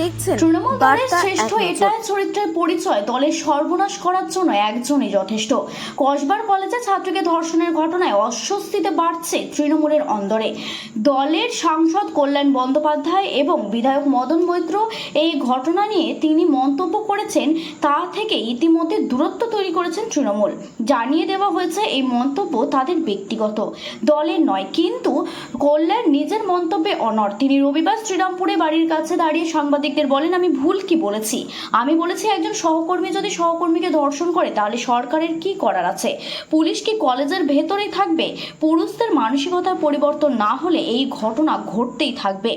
দেখছেন? তৃণমূল দলের শ্রেষ্ঠ এটাই চরিত্রের পরিচয়। দলের সর্বনাশ করার জন্য একজনই যথেষ্ট। কসবার কলেজে ছাত্রীকে ধর্ষণের ঘটনায় অস্বস্তিতে বাড়ছে তৃণমূলের অন্দরে। দলের সাংসদ কল্যাণ বন্দ্যোপাধ্যায় এবং বিধায়ক মদন মৈত্র এই ঘটনা নিয়ে তিনি মন্তব্য করেছেন তা থেকে ইতিমধ্যে দূরত্ব তৈরি করেছেন তৃণমূল। জানিয়ে দেওয়া হয়েছে এই মন্তব্য তাদের ব্যক্তিগত। দলের নয় কিন্তু কল্যাণ নিজের মন্তব্যে অনর তিনি রবিবার শ্রীরামপুরে বাড়ির কাছে দাঁড়িয়ে সাংবাদিকদের বলেন, আমি ভুল কি বলেছি? আমি বলেছি একজন সহকর্মী যদি সহকর্মীকে ধর্ষণ করে, তাহলে সরকারের কি করার আছে? পুলিশ কি কলেজের ভেতরেই থাকবে? পুরুষদের মানসিকতার পরিবর্তন না হলে এই ঘটনা ঘটতেই থাকবে।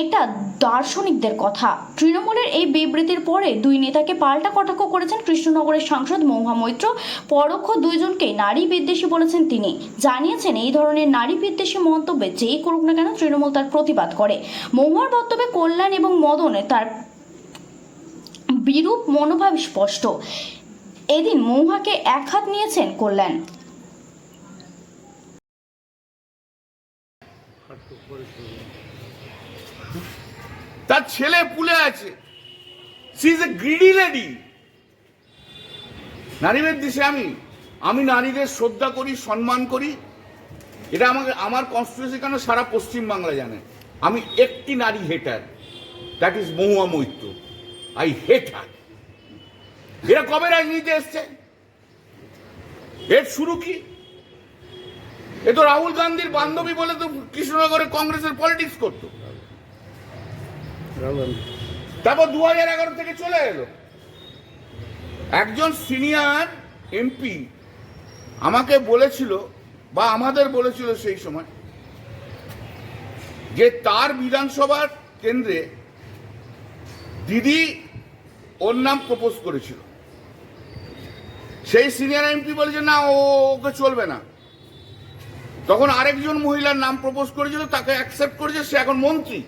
এটা দার্শনিকদের কথা। তৃণমূলের এই বিবৃতির পরে দুই নেতাকে পাল্টা কটাক্ষ করেছেন কৃষ্ণনগরের সাংসদ মৌহা মৈত্র। পরোক্ষ দুইজনকে নারী বিদ্বেষী বলেছেন তিনি। জানিয়েছেন এই ধরনের নারী বিদ্বেষী মন্তব্যে যেই করুক না কেন তৃণমূল তার প্রতিবাদ করে। মৌহার বক্তব্যে কল্যাণ এবং মদনে তার বিরূপ মনোভাব স্পষ্ট। এদিন মৌহাকে এক হাত নিয়েছেন কল্যাণ। তার ছেলে পুলে আছে। She is a greedy lady নারীদের দেশে আমি আমি নারীদের শ্রদ্ধা করি, সম্মান করি। এটা আমাকে, আমার কনস্টিটিউশন কেন সারা পশ্চিম বাংলা জানে? আমি একটি নারী hater that is Mahua Moitra. I hate her এরা কবে রাজনীতি এসছে? এর শুরু কি? এ তো রাহুল গান্ধীর বান্ধবী বলে তো কৃষ্ণনগরে কংগ্রেসের পলিটিক্স করতো। তারপর দু হাজার এগারো থেকে চলে এলো। একজন সিনিয়র এমপি আমাকে বলেছিল, বা আমাদের বলেছিল সেই সময়, যে তার বিধানসভার কেন্দ্রে দিদি ওর নাম প্রপোজ করেছিল। সেই সিনিয়র এমপি বলেছে না, ও ওকে চলবে না। তখন আরেকজন মহিলার নাম প্রপোজ করেছিল, তাকে অ্যাকসেপ্ট করেছে, সে এখন মন্ত্রী।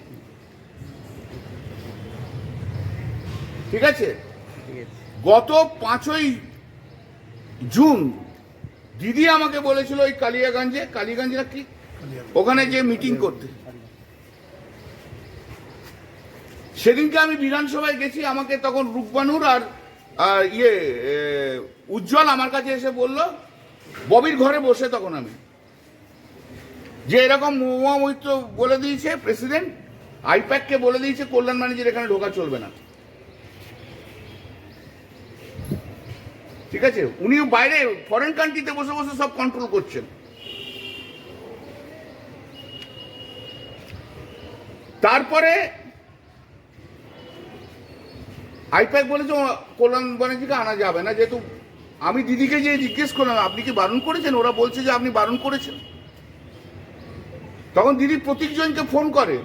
ঠিক আছে? গত পাঁচই জুন দিদি আমাকে বলেছিল ওই কালিয়াগঞ্জে কালিয়াগঞ্জ না কি? ওখানে যে মিটিং করতে। সেদিনকে আমি বিধানসভায় গেছি, আমাকে তখন রূপবানুর আর ইয়ে উজ্জ্বল আমার কাছে এসে বলল, ববির ঘরে বসে তখন আমি। যে এরকম মহুয়া বলে দিয়েছে প্রেসিডেন্ট, আইপ্যাককে বলে দিয়েছে, কল্যাণ ম্যানেজার এখানে ঢোকা চলবে না। ঠিক আছে? উনিও বাইরে ফরেন কান্ট্রিতে বসে বসে সব কন্ট্রোল করছেন। তারপরে আইপ্যাক বলেছে কল্যাণ ব্যানার্জিকে আনা যাবে না, যেহেতু আমি দিদিকে যে জিজ্ঞেস করলাম, আপনি কি বারণ করেছেন? ওরা বলছে যে আপনি বারণ করেছেন। তখন দিদি প্রতীকজনকে ফোন করে।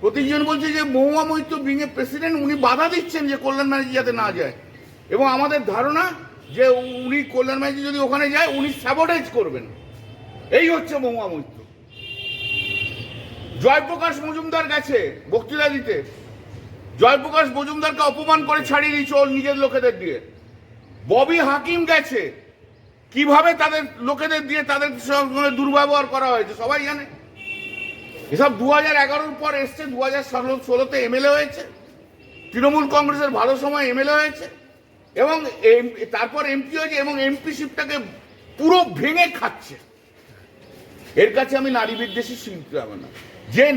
প্রতীকজন বলছে যে, Mahua Moitra being a president উনি বাধা দিচ্ছেন যে কল্যাণ ব্যানার্জি যাতে না যায়। এবং আমাদের ধারণা যে উনি কল্যাণ ব্যানার্জি যদি ওখানে যায়, উনি স্যাবোটাইজ করবেন। এই হচ্ছে মহুয়া মৈত্র। জয়প্রকাশ মজুমদার গেছে বক্তৃতা দিতে। জয়প্রকাশ মজুমদারকে অপমান করে ছাড়িয়ে দিয়েছে ওর নিজের লোকেদের দিয়ে। ববি হাকিম গেছে। কীভাবে তাদের লোকেদের দিয়ে তাদের দুর্ব্যবহার করা হয়েছে, সবাই জানে? এসব দু হাজার এগারোর পর এসছে দু হাজার ষোলোতে এমএলএ হয়েছে। তৃণমূল কংগ্রেসের ভালো সময় এমএলএ হয়েছে। এবং তারপর এমপি হয়েছে এবং এমপি এমপিশিপটাকে পুরো ভেঙে খাচ্ছে। এর কাছে আমি নারী বিদ্বেষী শিল্পী না। যে